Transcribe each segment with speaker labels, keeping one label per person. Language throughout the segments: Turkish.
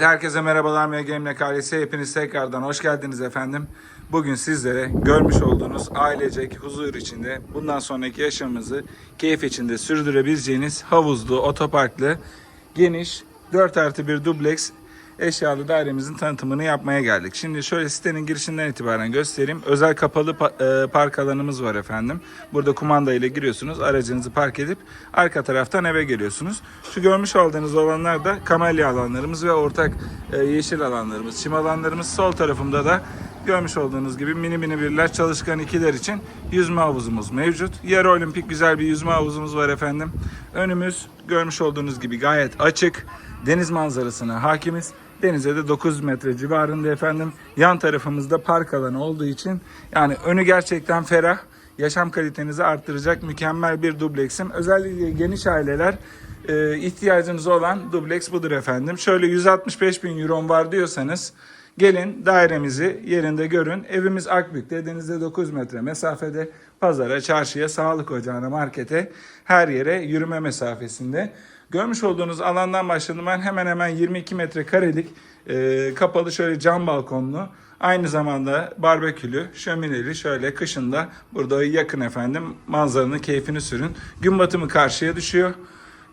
Speaker 1: Herkese merhabalar MGM ailesi. Hepiniz tekrardan hoş geldiniz efendim. Bugün sizlere görmüş olduğunuz ailecek huzur içinde bundan sonraki yaşamımızı keyif içinde sürdürebileceğiniz havuzlu, otoparklı, geniş 4 artı 1 dubleks eşyalı dairemizin tanıtımını yapmaya geldik. Şimdi şöyle sitenin girişinden itibaren göstereyim. Özel kapalı pa- e, park alanımız var efendim. Burada kumanda ile giriyorsunuz. Aracınızı park edip arka taraftan eve geliyorsunuz. Şu görmüş olduğunuz alanlar da kamelya alanlarımız ve ortak e, yeşil alanlarımız. Çim alanlarımız sol tarafımda da görmüş olduğunuz gibi mini mini birler çalışkan ikiler için yüzme havuzumuz mevcut. Yarı olimpik güzel bir yüzme havuzumuz var efendim. Önümüz görmüş olduğunuz gibi gayet açık. Deniz manzarasına hakimiz. Denize de 9 metre civarında efendim. Yan tarafımızda park alanı olduğu için yani önü gerçekten ferah. Yaşam kalitenizi arttıracak mükemmel bir dubleksim. Özellikle geniş aileler e, ihtiyacınız olan dubleks budur efendim. Şöyle 165 bin euro var diyorsanız gelin dairemizi yerinde görün. Evimiz Akbük'te denize 9 metre mesafede pazara, çarşıya, sağlık ocağına, markete her yere yürüme mesafesinde. Görmüş olduğunuz alandan başladım ben hemen hemen 22 metrekarelik e, kapalı şöyle cam balkonlu aynı zamanda barbekülü, şömineli şöyle kışında burada yakın efendim manzaranın keyfini sürün. Gün batımı karşıya düşüyor.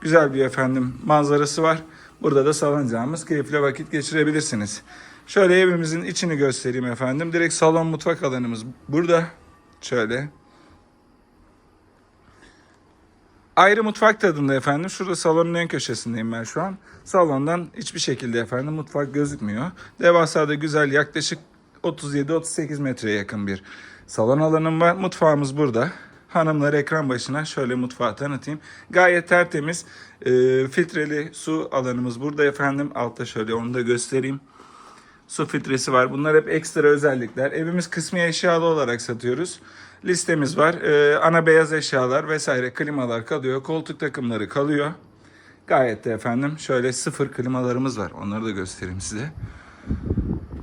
Speaker 1: Güzel bir efendim manzarası var. Burada da salıncağımız keyifli vakit geçirebilirsiniz. Şöyle evimizin içini göstereyim efendim. Direkt salon mutfak alanımız burada. Şöyle. Ayrı mutfak tadında efendim. Şurada salonun en köşesindeyim ben şu an. Salondan hiçbir şekilde efendim mutfak gözükmüyor. Devasa da güzel yaklaşık 37-38 metreye yakın bir salon alanım var. Mutfağımız burada. Hanımlar ekran başına şöyle mutfağı tanıtayım. Gayet tertemiz e, filtreli su alanımız burada efendim. Altta şöyle onu da göstereyim. Su filtresi var. Bunlar hep ekstra özellikler. Evimiz kısmi eşyalı olarak satıyoruz. Listemiz var. Ee, ana beyaz eşyalar vesaire klimalar kalıyor. Koltuk takımları kalıyor. Gayet de efendim şöyle sıfır klimalarımız var. Onları da göstereyim size.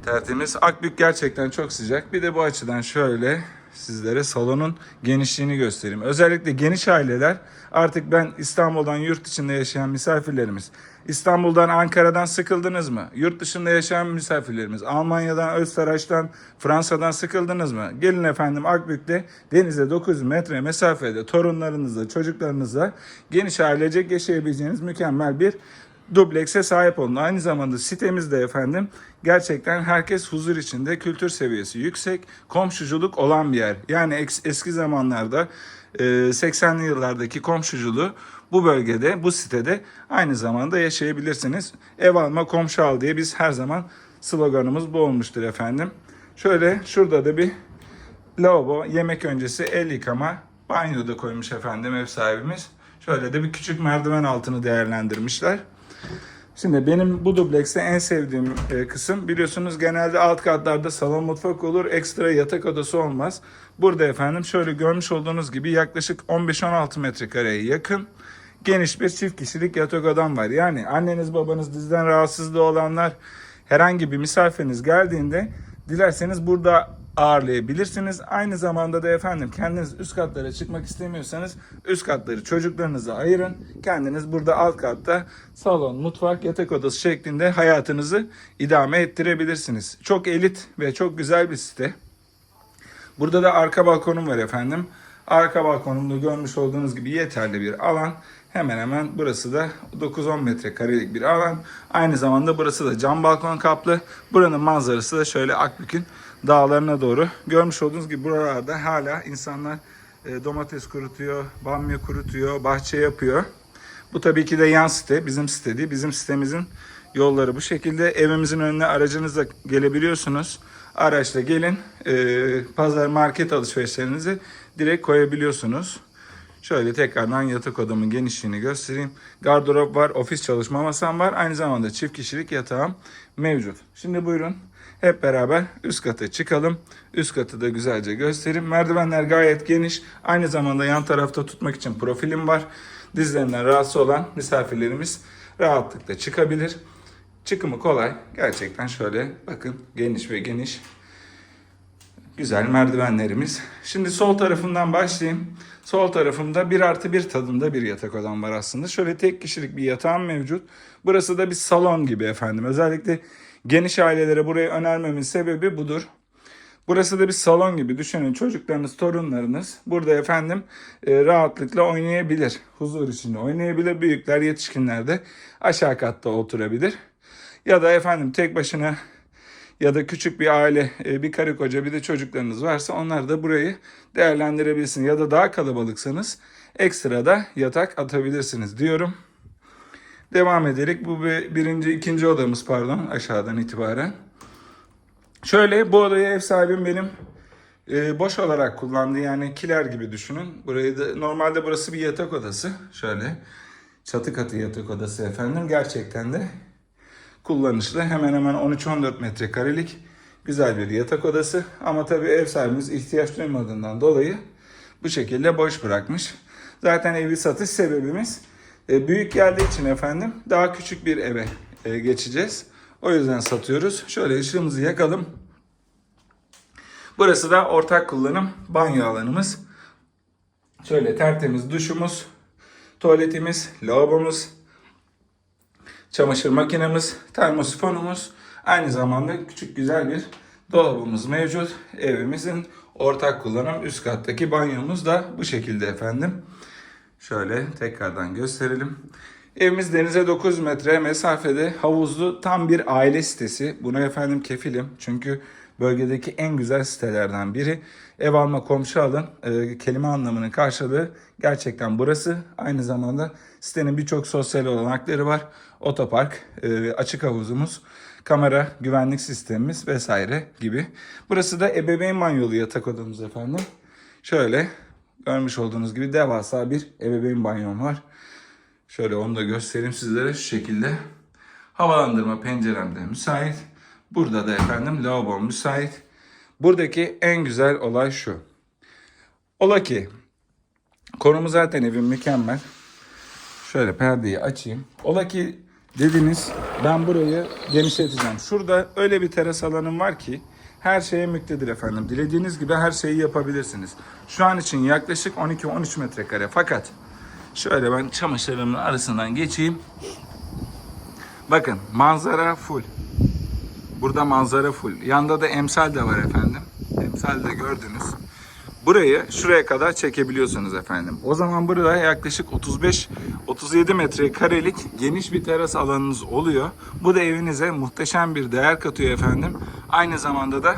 Speaker 1: Tertemiz. Akbük gerçekten çok sıcak. Bir de bu açıdan şöyle sizlere salonun genişliğini göstereyim. Özellikle geniş aileler artık ben İstanbul'dan yurt içinde yaşayan misafirlerimiz. İstanbul'dan Ankara'dan sıkıldınız mı? Yurt dışında yaşayan misafirlerimiz. Almanya'dan, Österreich'ten, Fransa'dan sıkıldınız mı? Gelin efendim Akbük'te denize 900 metre mesafede torunlarınızla, çocuklarınızla geniş ailecek yaşayabileceğiniz mükemmel bir dublekse sahip olun. Aynı zamanda sitemizde efendim gerçekten herkes huzur içinde kültür seviyesi yüksek, komşuculuk olan bir yer. Yani eski zamanlarda e, 80'li yıllardaki komşuculuğu bu bölgede, bu sitede aynı zamanda yaşayabilirsiniz. Ev alma, komşu al diye biz her zaman sloganımız bu olmuştur efendim. Şöyle şurada da bir lavabo, yemek öncesi el yıkama, banyo da koymuş efendim ev sahibimiz. Şöyle de bir küçük merdiven altını değerlendirmişler. Şimdi benim bu dublekste en sevdiğim e, kısım biliyorsunuz genelde alt katlarda salon mutfak olur ekstra yatak odası olmaz. Burada efendim şöyle görmüş olduğunuz gibi yaklaşık 15-16 metrekareye yakın geniş bir çift kişilik yatak odam var. Yani anneniz babanız dizden rahatsızlığı olanlar herhangi bir misafiriniz geldiğinde dilerseniz burada ağırlayabilirsiniz. Aynı zamanda da efendim kendiniz üst katlara çıkmak istemiyorsanız üst katları çocuklarınıza ayırın. Kendiniz burada alt katta salon, mutfak, yatak odası şeklinde hayatınızı idame ettirebilirsiniz. Çok elit ve çok güzel bir site. Burada da arka balkonum var efendim. Arka balkonumda görmüş olduğunuz gibi yeterli bir alan. Hemen hemen burası da 9-10 metrekarelik bir alan. Aynı zamanda burası da cam balkon kaplı. Buranın manzarası da şöyle Akbük'ün dağlarına doğru. Görmüş olduğunuz gibi buralarda hala insanlar e, domates kurutuyor, bamya kurutuyor, bahçe yapıyor. Bu tabii ki de yan site, bizim site değil. Bizim sitemizin yolları bu şekilde. Evimizin önüne aracınızla gelebiliyorsunuz. Araçla gelin, e, pazar market alışverişlerinizi direkt koyabiliyorsunuz. Şöyle tekrardan yatak odamın genişliğini göstereyim. Gardırop var, ofis çalışma masam var. Aynı zamanda çift kişilik yatağım mevcut. Şimdi buyurun hep beraber üst kata çıkalım. Üst katı da güzelce göstereyim. Merdivenler gayet geniş. Aynı zamanda yan tarafta tutmak için profilim var. Dizlerinden rahatsız olan misafirlerimiz rahatlıkla çıkabilir. Çıkımı kolay. Gerçekten şöyle bakın geniş ve geniş. Güzel merdivenlerimiz. Şimdi sol tarafından başlayayım. Sol tarafımda 1 artı 1 tadında bir yatak odam var aslında. Şöyle tek kişilik bir yatağım mevcut. Burası da bir salon gibi efendim. Özellikle geniş ailelere burayı önermemin sebebi budur. Burası da bir salon gibi düşünün. Çocuklarınız, torunlarınız burada efendim e, rahatlıkla oynayabilir. Huzur içinde oynayabilir. Büyükler, yetişkinler de aşağı katta oturabilir. Ya da efendim tek başına ya da küçük bir aile, e, bir karı koca bir de çocuklarınız varsa onlar da burayı değerlendirebilirsiniz. Ya da daha kalabalıksanız ekstra da yatak atabilirsiniz diyorum. Devam ederek bu bir, birinci, ikinci odamız pardon aşağıdan itibaren. Şöyle bu odayı ev sahibim benim e, boş olarak kullandı yani kiler gibi düşünün. Burayı da normalde burası bir yatak odası. Şöyle çatı katı yatak odası efendim. Gerçekten de kullanışlı. Hemen hemen 13-14 metrekarelik güzel bir yatak odası. Ama tabii ev sahibimiz ihtiyaç duymadığından dolayı bu şekilde boş bırakmış. Zaten evi satış sebebimiz e, büyük geldiği için efendim daha küçük bir eve e, geçeceğiz. O yüzden satıyoruz. Şöyle ışığımızı yakalım. Burası da ortak kullanım banyo alanımız. Şöyle tertemiz duşumuz, tuvaletimiz, lavabomuz, çamaşır makinemiz, termosifonumuz, aynı zamanda küçük güzel bir dolabımız mevcut. Evimizin ortak kullanım üst kattaki banyomuz da bu şekilde efendim. Şöyle tekrardan gösterelim. Evimiz denize 9 metre mesafede havuzlu tam bir aile sitesi. Buna efendim kefilim. Çünkü bölgedeki en güzel sitelerden biri. Ev alma komşu alın e, kelime anlamının karşılığı gerçekten burası. Aynı zamanda sitenin birçok sosyal olanakları var. Otopark, e, açık havuzumuz, kamera, güvenlik sistemimiz vesaire gibi. Burası da ebeveyn banyolu yatak odamız efendim. Şöyle görmüş olduğunuz gibi devasa bir ebeveyn banyom var. Şöyle onu da göstereyim sizlere şu şekilde. Havalandırma pencerem de müsait. Burada da efendim lavabo müsait. Buradaki en güzel olay şu. Ola ki konumu zaten evim mükemmel. Şöyle perdeyi açayım. Ola ki dediniz ben burayı genişleteceğim. Şurada öyle bir teras alanım var ki her şeye müktedir efendim. Dilediğiniz gibi her şeyi yapabilirsiniz. Şu an için yaklaşık 12-13 metrekare. Fakat şöyle ben çamaşırlarımın arasından geçeyim. Bakın manzara full. Burada manzara full. Yanda da emsal de var efendim. Emsal de gördünüz. Burayı şuraya kadar çekebiliyorsunuz efendim. O zaman burada yaklaşık 35-37 metrekarelik geniş bir teras alanınız oluyor. Bu da evinize muhteşem bir değer katıyor efendim. Aynı zamanda da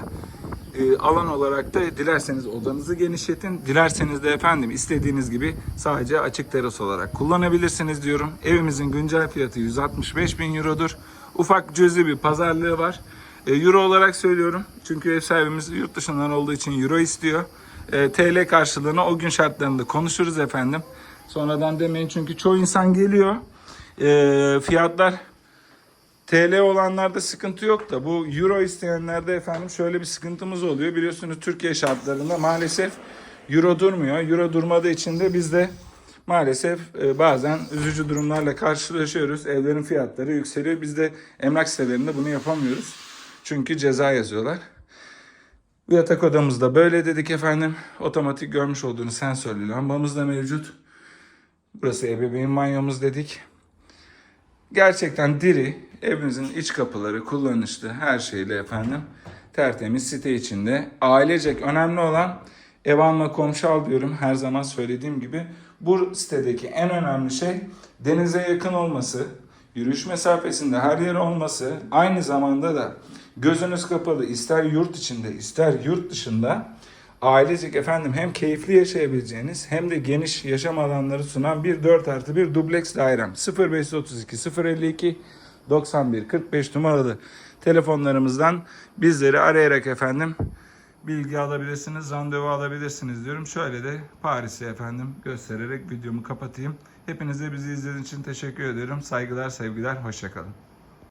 Speaker 1: e, alan olarak da dilerseniz odanızı genişletin. Dilerseniz de efendim istediğiniz gibi sadece açık teras olarak kullanabilirsiniz diyorum. Evimizin güncel fiyatı 165 bin eurodur. Ufak cüzi bir pazarlığı var. E, euro olarak söylüyorum. Çünkü ev sahibimiz yurt dışından olduğu için euro istiyor. E, TL karşılığını o gün şartlarında konuşuruz efendim. Sonradan demeyin çünkü çoğu insan geliyor. E, fiyatlar TL olanlarda sıkıntı yok da bu euro isteyenlerde efendim şöyle bir sıkıntımız oluyor. Biliyorsunuz Türkiye şartlarında maalesef euro durmuyor. Euro durmadığı için de biz de maalesef e, bazen üzücü durumlarla karşılaşıyoruz. Evlerin fiyatları yükseliyor. Biz de emlak sitelerinde bunu yapamıyoruz. Çünkü ceza yazıyorlar. Bu yatak odamızda böyle dedik efendim. Otomatik görmüş olduğunuz sensörlü lambamız da mevcut. Burası ebeveyn banyomuz dedik. Gerçekten diri, evinizin iç kapıları kullanışlı her şeyle efendim. Tertemiz site içinde. Ailecek önemli olan ev alma komşu al diyorum her zaman söylediğim gibi. Bu sitedeki en önemli şey denize yakın olması, yürüyüş mesafesinde her yer olması, aynı zamanda da gözünüz kapalı ister yurt içinde ister yurt dışında ailecek efendim hem keyifli yaşayabileceğiniz hem de geniş yaşam alanları sunan bir 4 artı bir dubleks dairem 0532 052 91 45 numaralı telefonlarımızdan bizleri arayarak efendim bilgi alabilirsiniz, randevu alabilirsiniz diyorum. Şöyle de Paris'i efendim göstererek videomu kapatayım. Hepinize bizi izlediğiniz için teşekkür ederim. Saygılar, sevgiler, hoşçakalın.